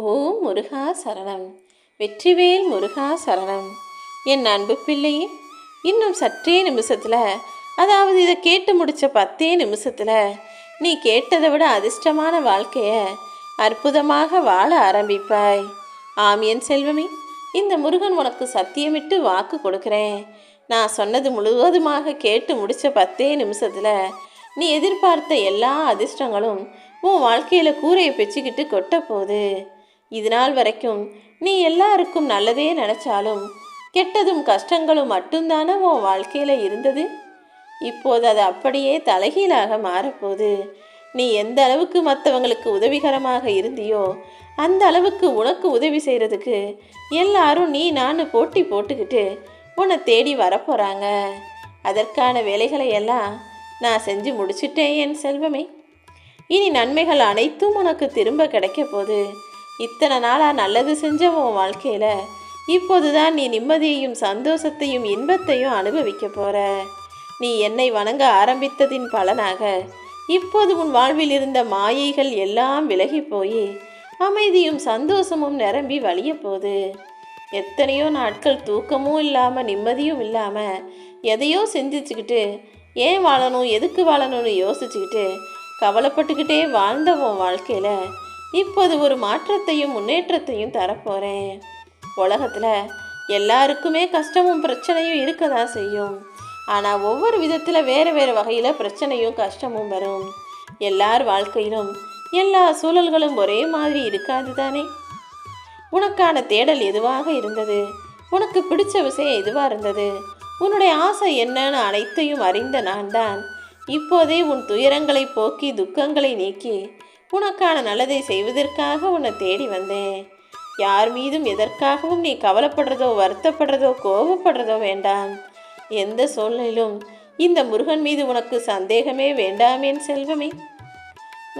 ஓம் முருகா சரணம். வெற்றிவேல் முருகா சரணம். என் அன்பு பிள்ளையே இன்னும் சற்றே நிமிஷத்தில் அதாவது இதை கேட்டு முடித்த பத்தே நிமிஷத்தில் நீ கேட்டதை விட அதிர்ஷ்டமான வாழ்க்கையை அற்புதமாக வாழ ஆரம்பிப்பாய். ஆம் என் செல்வமே இந்த முருகன் உனக்கு சத்தியமிட்டு வாக்கு கொடுக்குறேன். நான் சொன்னது முழுவதுமாக கேட்டு முடித்த பத்தே நிமிஷத்தில் நீ எதிர்பார்த்த எல்லா அதிர்ஷ்டங்களும் உன் வாழ்க்கையில் கூரையை பிச்சுக்கிட்டு கொட்ட போகுது. இது நாள் வரைக்கும் நீ எல்லாருக்கும் நல்லதே நினச்சாலும் கெட்டதும் கஷ்டங்களும் மட்டும்தானே உன் வாழ்க்கையில் இருந்தது? இப்போது அது அப்படியே தலைகீழாக மாறப்போகுது. நீ எந்த அளவுக்கு மற்றவங்களுக்கு உதவிகரமாக இருந்தியோ அந்த அளவுக்கு உனக்கு உதவி செய்கிறதுக்கு எல்லாரும் நீ நான் போட்டி போட்டுக்கிட்டு உன்னை தேடி வரப்போகிறாங்க அதற்கான வேலைகளை எல்லாம் நான் செஞ்சு முடிச்சிட்டேன் என் செல்வமே. இனி நன்மைகள் அனைத்தும் உனக்கு திரும்ப கிடைக்க போகுது. இத்தனை நாளாக நல்லது செஞ்ச உன் வாழ்க்கையில்? இப்போதுதான் நீ நிம்மதியையும் சந்தோஷத்தையும் இன்பத்தையும் அனுபவிக்க போற. நீ என்னை வணங்க ஆரம்பித்ததின் பலனாக இப்போது உன் வாழ்வில் இருந்த மாயைகள் எல்லாம் விலகி போய் அமைதியும் சந்தோஷமும் நிரம்பி வழிய போகுது. எத்தனையோ நாட்கள் தூக்கமும் இல்லாமல் நிம்மதியும் இல்லாமல் எதையோ செஞ்சுச்சுக்கிட்டு ஏன் வாழணும் எதுக்கு வாழணும்னு யோசிச்சுக்கிட்டு கவலைப்பட்டுக்கிட்டே வாழ்ந்த உன் வாழ்க்கையில் இப்போது ஒரு மாற்றத்தையும் முன்னேற்றத்தையும் தரப்போகிறேன் உலகத்தில் எல்லாருக்குமே கஷ்டமும் பிரச்சனையும் இருக்க தான் செய்யும். ஆனால் ஒவ்வொரு விதத்தில் வேறு வேறு வகையில் பிரச்சனையும் கஷ்டமும் வரும். எல்லார் வாழ்க்கையிலும் எல்லா சூழல்களும் ஒரே மாதிரி இருக்காது தானே? உனக்கான தேடல் எதுவாக இருந்தது? உனக்கு பிடிச்ச விஷயம் எதுவாக இருந்தது? உன்னுடைய ஆசை என்னன்னு அனைத்தையும் அறிந்த நான் தான் இப்போதே உன் துயரங்களை போக்கி துக்கங்களை நீக்கி உனக்கான நல்லதை செய்வதற்காக உன்னை தேடி வந்தேன். யார் மீதும் எதற்காகவும் நீ கவலைப்படுறதோ வருத்தப்படுறதோ கோபப்படுறதோ வேண்டாம். எந்த சூழ்நிலையிலும் இந்த முருகன் மீது உனக்கு சந்தேகமே வேண்டாமேன் செல்வமே.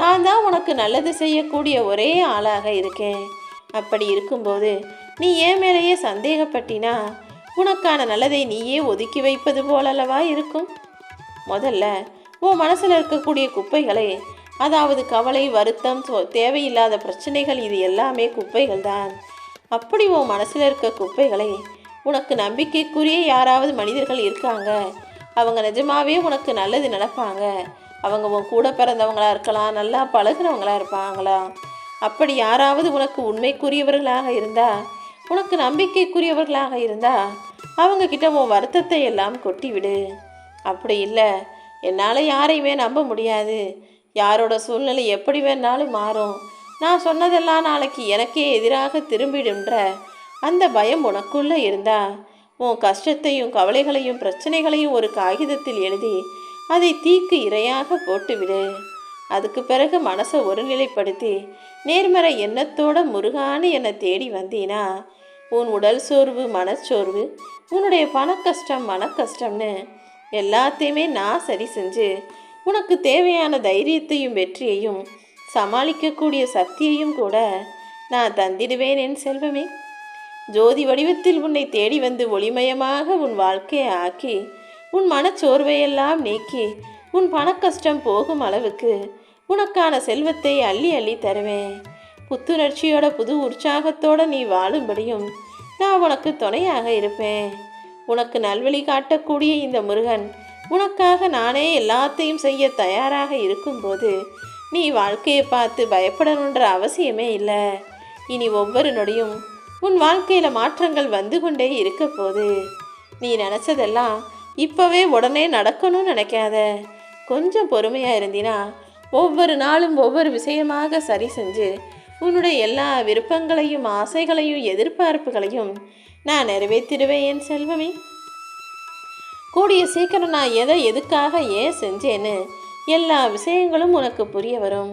நான் தான் உனக்கு நல்லது செய்யக்கூடிய ஒரே ஆளாக இருக்கேன். அப்படி இருக்கும்போது நீ ஏன் மேலேயே சந்தேகப்பட்டினா உனக்கான நல்லதை நீயே ஒதுக்கி வைப்பது போலல்லவா இருக்கும்? முதல்ல உன் மனசில் இருக்கக்கூடிய குப்பைகளை அதாவது கவலை வருத்தம் சோ- தேவையில்லாத பிரச்சனைகள் இது எல்லாமே குப்பைகள் தான் அப்படி உன் மனசில் இருக்க குப்பைகளை உனக்கு நம்பிக்கைக்குரிய யாராவது மனிதர்கள் இருக்காங்க. அவங்க நிஜமாவே உனக்கு நல்லது நினைப்பாங்க அவங்க உன் கூட பிறந்தவங்களாக இருக்கலாம் நல்லா பழகுனவங்களாக இருப்பாங்களா? அப்படி யாராவது உனக்கு உண்மைக்குரியவர்களாக இருந்தா உனக்கு நம்பிக்கைக்குரியவர்களாக இருந்தா அவங்க கிட்ட உன் வருத்தத்தை எல்லாம் கொட்டிவிடு. அப்படி இல்லை. என்னால் யாரையுமே நம்ப முடியாது. யாரோட சூழ்நிலை எப்படி வேணாலும் மாறும். நான் சொன்னதெல்லாம் நாளைக்கு எனக்கே எதிராக திரும்பிடுன்ற அந்த பயம் உனக்குள்ளே இருந்தா? உன் கஷ்டத்தையும் கவலைகளையும் பிரச்சனைகளையும் ஒரு காகிதத்தில் எழுதி அதை தீக்கு இரையாக போட்டுவிடு. அதுக்கு பிறகு மனசை ஒருநிலைப்படுத்தி நேர்மறை எண்ணத்தோட முருகான்னு என்னை தேடி வந்தீனா? உன் உடல் சோர்வு மனச்சோர்வு உன்னுடைய பணக்கஷ்டம் மனக்கஷ்டம்னு எல்லாத்தையுமே நான் சரி செஞ்சு உனக்கு தேவையான தைரியத்தையும் வெற்றியையும் சமாளிக்கக்கூடிய சக்தியையும் கூட நான் தந்திடுவேன் என் செல்வமே. ஜோதி வடிவத்தில் உன்னை தேடி வந்து ஒளிமயமாக உன் வாழ்க்கையை ஆக்கி உன் மனச்சோர்வையெல்லாம் நீக்கி உன் பணக்கஷ்டம் போகும் அளவுக்கு உனக்கான செல்வத்தை அள்ளி அள்ளி தருவேன் புத்துணர்ச்சியோட புது உற்சாகத்தோட நீ வாழும்படியும் நான் உனக்கு துணையாக இருப்பேன். உனக்கு நல்வழி காட்டக்கூடிய இந்த முருகன் உனக்காக நானே எல்லாத்தையும் செய்ய தயாராக இருக்கும்போது நீ வாழ்க்கையை பார்த்து பயப்படணுன்ற அவசியமே இல்லை. இனி ஒவ்வொரு நொடியும் உன் வாழ்க்கையில் மாற்றங்கள் வந்து கொண்டே இருக்க போது நீ நினச்சதெல்லாம் இப்போவே உடனே நடக்கணும்னு நினைக்காத. கொஞ்சம் பொறுமையாக இருந்தினா ஒவ்வொரு நாளும் ஒவ்வொரு விஷயமாக சரி செஞ்சு உன்னுடைய எல்லா விருப்பங்களையும் ஆசைகளையும் எதிர்பார்ப்புகளையும் நான் நிறைவேற்றிடுவேன் என் செல்வமே. கூடிய சீக்கிரம் நான் எதை எதுக்காக ஏன் செஞ்சேன்னு எல்லா விஷயங்களும் உனக்கு புரிய வரும்.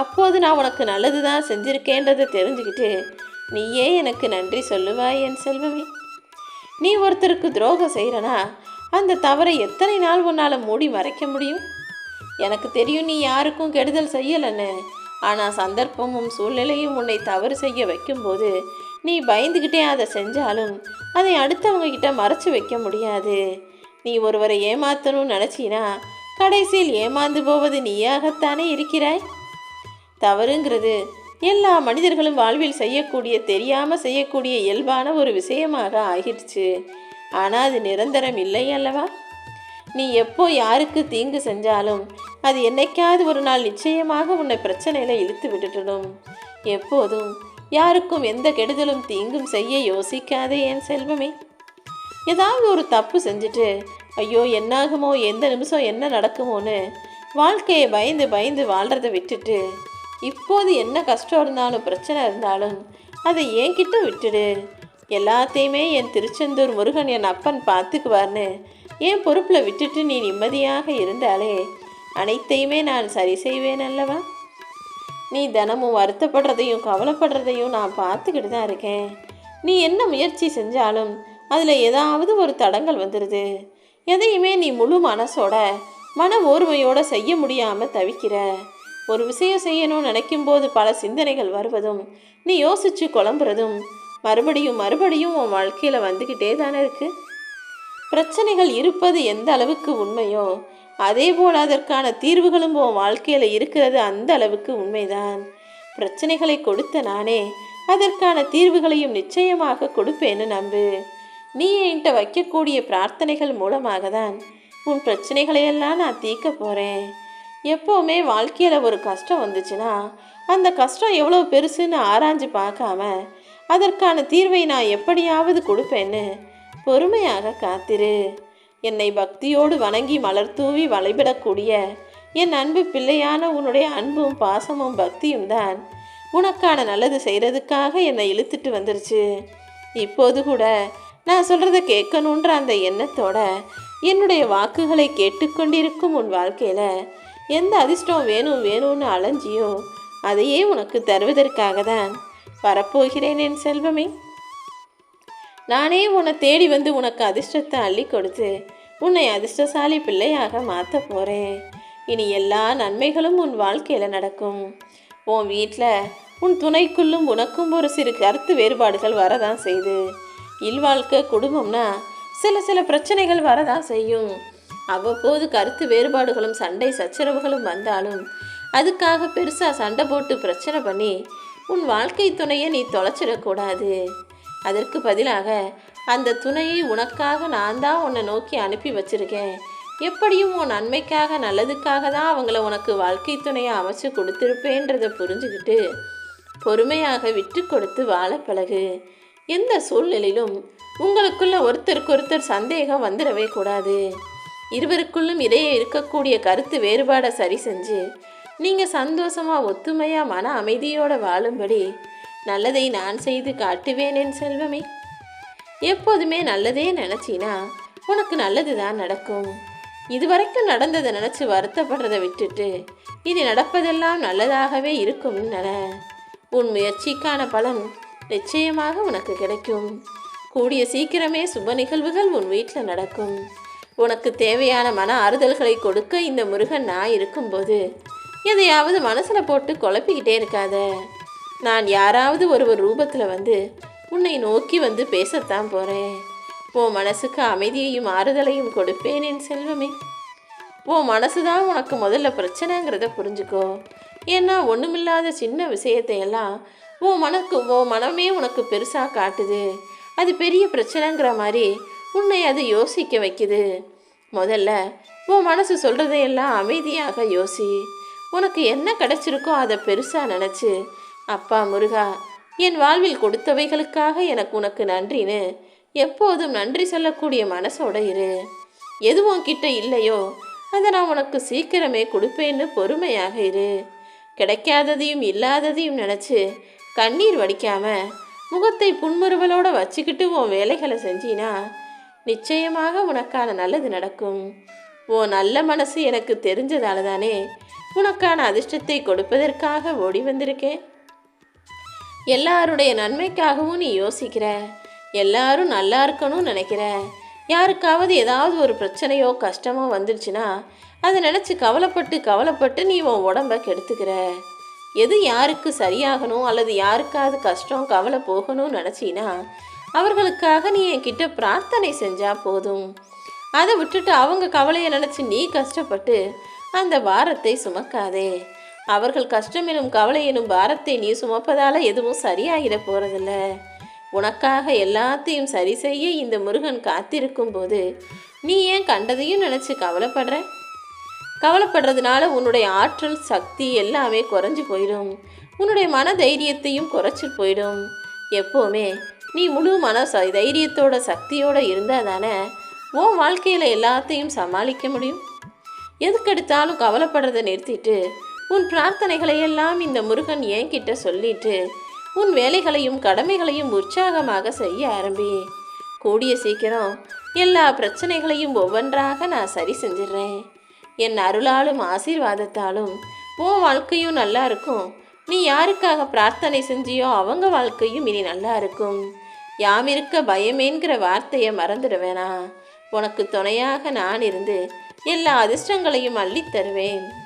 அப்போது நான் உனக்கு நல்லது தான் செஞ்சிருக்கேன்றதை தெரிஞ்சுக்கிட்டு நீயே எனக்கு நன்றி சொல்லுவாய் என் செல்வமே. நீ ஒருத்தருக்கு துரோகம் செய்கிறனா அந்த தவறை எத்தனை நாள் உன்னால் மூடி மறைக்க முடியும்? எனக்கு தெரியும் நீ யாருக்கும் கெடுதல் செய்யலைன்னு. ஆனால் சந்தர்ப்பமும் சூழ்நிலையும் உன்னை தவறு செய்ய வைக்கும்போது நீ பயந்துக்கிட்டே அதை செஞ்சாலும் அதை அடுத்தவங்க கிட்ட மறைச்சு வைக்க முடியாது. நீ ஒருவரை ஏமாத்தணும்னு நினச்சினா கடைசியில் ஏமாந்து போவது நீயாகத்தானே இருக்கிறாய்? தவறுங்கிறது எல்லா மனிதர்களும் வாழ்வில் செய்யக்கூடிய தெரியாமல் செய்யக்கூடிய இயல்பான ஒரு விஷயமாக ஆகிடுச்சு. ஆனால் அது நிரந்தரம் இல்லை அல்லவா? நீ எப்போ யாருக்கு தீங்கு செஞ்சாலும் அது என்னைக்காவது ஒரு நாள் நிச்சயமாக உன்னை பிரச்சனையில் இழுத்து விட்டுடணும் எப்போதும் யாருக்கும் எந்த கெடுதலும் தீங்கும் செய்ய யோசிக்காதே என் செல்வமே. ஏதாவது ஒரு தப்பு செஞ்சுட்டு ஐயோ என்னாகுமோ எந்த நிமிஷம் என்ன நடக்குமோன்னு வாழ்க்கையை பயந்து பயந்து வாழ்கிறத விட்டுட்டு இப்போது என்ன கஷ்டம் இருந்தாலும் பிரச்சனை இருந்தாலும் அதை என்கிட்ட விட்டுடு. எல்லாத்தையுமே என் திருச்செந்தூர் முருகன் என் அப்பன் பார்த்துக்குவார்னு என் பொறுப்பில் விட்டுட்டு நீ நிம்மதியாக இருந்தாலே அனைத்தையுமே நான் சரி செய்வேன் அல்லவா? நீ தினமும் வருத்தப்படுறதையும் கவலைப்படுறதையும் நான் பார்த்துக்கிட்டு தான் இருக்கேன். நீ என்ன முயற்சி செஞ்சாலும் அதில் ஏதாவது ஒரு தடங்கள் வந்துடுது எதையுமே நீ முழு மனசோட மன ஓர்மையோட செய்ய முடியாமல் தவிக்கிற. ஒரு விஷயம் செய்யணும்னு நினைக்கும்போது பல சிந்தனைகள் வருவதும் நீ யோசிச்சு குழம்புறதும் மறுபடியும் மறுபடியும் உன் வாழ்க்கையில் வந்துக்கிட்டே தானே இருக்குது பிரச்சனைகள் இருப்பது எந்த அளவுக்கு உண்மையோ அதே போல் அதற்கான தீர்வுகளும் உன் வாழ்க்கையில் இருக்கிறது அந்த அளவுக்கு உண்மைதான். பிரச்சனைகளை கொடுத்த நானே அதற்கான தீர்வுகளையும் நிச்சயமாக கொடுப்பேன்னு நம்பு. நீ என்கிட்ட வைக்கக்கூடிய பிரார்த்தனைகள் மூலமாக தான் உன் பிரச்சனைகளையெல்லாம் நான் தீர்க்க போகிறேன் எப்போவுமே வாழ்க்கையில் ஒரு கஷ்டம் வந்துச்சுன்னா அந்த கஷ்டம் எவ்வளோ பெருசுன்னு ஆராய்ஞ்சு பார்க்காம அதற்கான தீர்வை நான் எப்படியாவது கொடுப்பேன்னு பொறுமையாக காத்திரு. என்னை பக்தியோடு வணங்கி மலர் தூவி வழிபடக்கூடிய என் அன்பு பிள்ளையான உன்னுடைய அன்பும் பாசமும் பக்தியும் தான் உனக்கான நல்லது செய்கிறதுக்காக என்னை இழுத்துட்டு வந்துருச்சு. இப்போது கூட நான் சொல்கிறத கேட்கணுன்ற அந்த எண்ணத்தோட என்னுடைய வாக்குகளை கேட்டுக்கொண்டிருக்கும் உன் வாழ்க்கையில் எந்த அதிர்ஷ்டம் வேணும் வேணும்னு அலைஞ்சியோ அதையே உனக்கு தருவதற்காக தான் வரப்போகிறேன் என் செல்வமே. நானே உன்னை தேடி வந்து உனக்கு அதிர்ஷ்டத்தை அள்ளி கொடுத்து உன்னை அதிர்ஷ்டசாலி பிள்ளையாக மாற்ற போகிறேன் இனி எல்லா நன்மைகளும் உன் வாழ்க்கையில் நடக்கும். உன் வீட்டில் உன் துணைக்குள்ளும் உனக்கும் ஒரு சிறு கருத்து வேறுபாடுகள் வரதான் செய்து இல்வாழ்க்கை குடும்பம்னா சில சில பிரச்சனைகள் வரதான் செய்யும். அவ்வப்போது கருத்து வேறுபாடுகளும் சண்டை சச்சரவுகளும் வந்தாலும் அதுக்காக பெருசாக சண்டை போட்டு பிரச்சனை பண்ணி உன் வாழ்க்கை துணையை நீ தொலைச்சிடக்கூடாது அதற்கு பதிலாக அந்த துணையை உனக்காக நான் தான் உன்னை நோக்கி அனுப்பி வச்சிருக்கேன். எப்படியும் உன் நன்மைக்காக நல்லதுக்காக தான் அவங்கள உனக்கு வாழ்க்கை துணையை அமைச்சு கொடுத்துருப்பேன்றதை புரிஞ்சுக்கிட்டு பொறுமையாக விட்டு கொடுத்து வாழ பழகு. எந்த சூழ்நிலையிலும் உங்களுக்குள்ள ஒருத்தருக்கு ஒருத்தர் சந்தேகம் வந்துடவே கூடாது. இருவருக்குள்ளும் இடையே இருக்கக்கூடிய கருத்து வேறுபாடை சரி செஞ்சு நீங்கள் சந்தோஷமாக ஒத்துமையாக மன அமைதியோடு வாழும்படி நல்லதை நான் செய்து காட்டுவேன் என் செல்வமே. எப்போதுமே நல்லதே நினச்சினா உனக்கு நல்லது தான் நடக்கும். இதுவரைக்கும் நடந்ததை நினச்சி வருத்தப்படுறதை விட்டுட்டு இனி நடப்பதெல்லாம் நல்லதாகவே இருக்கும் நட உன் முயற்சிக்கான பலன் நிச்சயமாக உனக்கு கிடைக்கும். கூடிய சீக்கிரமே சுப நிகழ்வுகள் உன் வீட்டில் நடக்கும். உனக்கு தேவையான மன ஆறுதல்களை கொடுக்க இந்த முருகன் நான் இருக்கும்போது எதையாவது மனசில் போட்டு குழப்பிக்கிட்டே இருக்காத. நான் யாராவது ஒருவர் ரூபத்தில் வந்து உன்னை நோக்கி வந்து பேசத்தான் போகிறேன் உன் மனசுக்கு அமைதியையும் ஆறுதலையும் கொடுப்பேன் என் செல்வமே. உன் மனசு தான் உனக்கு முதல்ல பிரச்சனைங்கிறத புரிஞ்சுக்கோ. ஏன்னா ஒன்றுமில்லாத சின்ன விஷயத்தையெல்லாம் உன் மனக்கு உன் மனமே உனக்கு பெருசாக காட்டுது. அது பெரிய பிரச்சனைங்கிற மாதிரி உன்னை அது யோசிக்க வைக்குது. முதல்ல உன் மனசு சொல்கிறதையெல்லாம் அமைதியாக யோசி. உனக்கு என்ன கிடைச்சிருக்கோ அதை பெருசாக நினச்சி அப்பா முருகா என் வாழ்வில் கொடுத்தவைகளுக்காக எனக்கு உனக்கு நன்றின்னு எப்போதும் நன்றி சொல்லக்கூடிய மனசோட இரு. எது உன்கிட்ட இல்லையோ அதை நான் உனக்கு சீக்கிரமே கொடுப்பேன்னு பொறுமையாக இரு. கிடைக்காததையும் இல்லாததையும் நினச்சி கண்ணீர் வடிக்காம முகத்தை புன்முறுவலோட வச்சுக்கிட்டு உன் வேலைகளை செஞ்சினா நிச்சயமாக உனக்கான நல்லது நடக்கும். உன் நல்ல மனசு எனக்கு தெரிஞ்சதால தானே உனக்கான அதிர்ஷ்டத்தை கொடுப்பதற்காக ஓடி வந்திருக்கேன். எல்லாருடைய நன்மைக்காகவும் நீ யோசிக்கிற. எல்லாரும் நல்லா இருக்கணும்னு நினைக்கிற. யாருக்காவது ஏதாவது ஒரு பிரச்சனையோ கஷ்டமோ வந்துருச்சுன்னா அதை நினச்சி கவலைப்பட்டு கவலைப்பட்டு நீ உன் உடம்ப கெடுத்துக்கிற. எது யாருக்கு சரியாகணும் அல்லது யாருக்காவது கஷ்டம் கவலை போகணும்னு நினச்சின்னா அவர்களுக்காக நீ என்கிட்ட பிரார்த்தனை செஞ்சால் போதும். அதை விட்டுட்டு அவங்க கவலையை நினச்சி நீ கஷ்டப்பட்டு அந்த பாரத்தை சுமக்காதே. அவர்கள் கஷ்டம் எனும் கவலை எனும் பாரத்தை நீ சுமப்பதால் எதுவும் சரியாகிட போகிறதில்ல உனக்காக எல்லாத்தையும் சரி செய்ய இந்த முருகன் காத்திருக்கும் போது நீ ஏன் கண்டதையும் நினச்சி கவலைப்படுற? கவலைப்படுறதுனால உன்னுடைய ஆற்றல் சக்தி எல்லாமே குறைஞ்சு போயிடும். உன்னுடைய மன தைரியத்தையும் குறைச்சி போயிடும். எப்போவுமே நீ முழு மன ச தைரியத்தோட சக்தியோடு இருந்தால் தானே உன் வாழ்க்கையில் எல்லாத்தையும் சமாளிக்க முடியும். எதுக்கெடுத்தாலும் கவலைப்படுறதை நிறுத்திட்டு உன் பிரார்த்தனைகளை எல்லாம் இந்த முருகன் என்கிட்ட சொல்லிட்டு உன் வேலைகளையும் கடமைகளையும் உற்சாகமாக செய்ய ஆரம்பி. கூடிய சீக்கிரம் எல்லா பிரச்சனைகளையும் ஒவ்வொன்றாக நான் சரி செஞ்சிடுறேன். என் அருளாலும் ஆசீர்வாதத்தாலும் உன் வாழ்க்கையும் நல்லா இருக்கும். நீ யாருக்காக பிரார்த்தனை செஞ்சியோ அவங்க வாழ்க்கையும் இனி நல்லா இருக்கும். யாம் இருக்க பயமேங்கிற வார்த்தையை மறந்துடுவேனா. உனக்கு துணையாக நான் இருந்து எல்லா அதிர்ஷ்டங்களையும் அள்ளித் தருவேன்.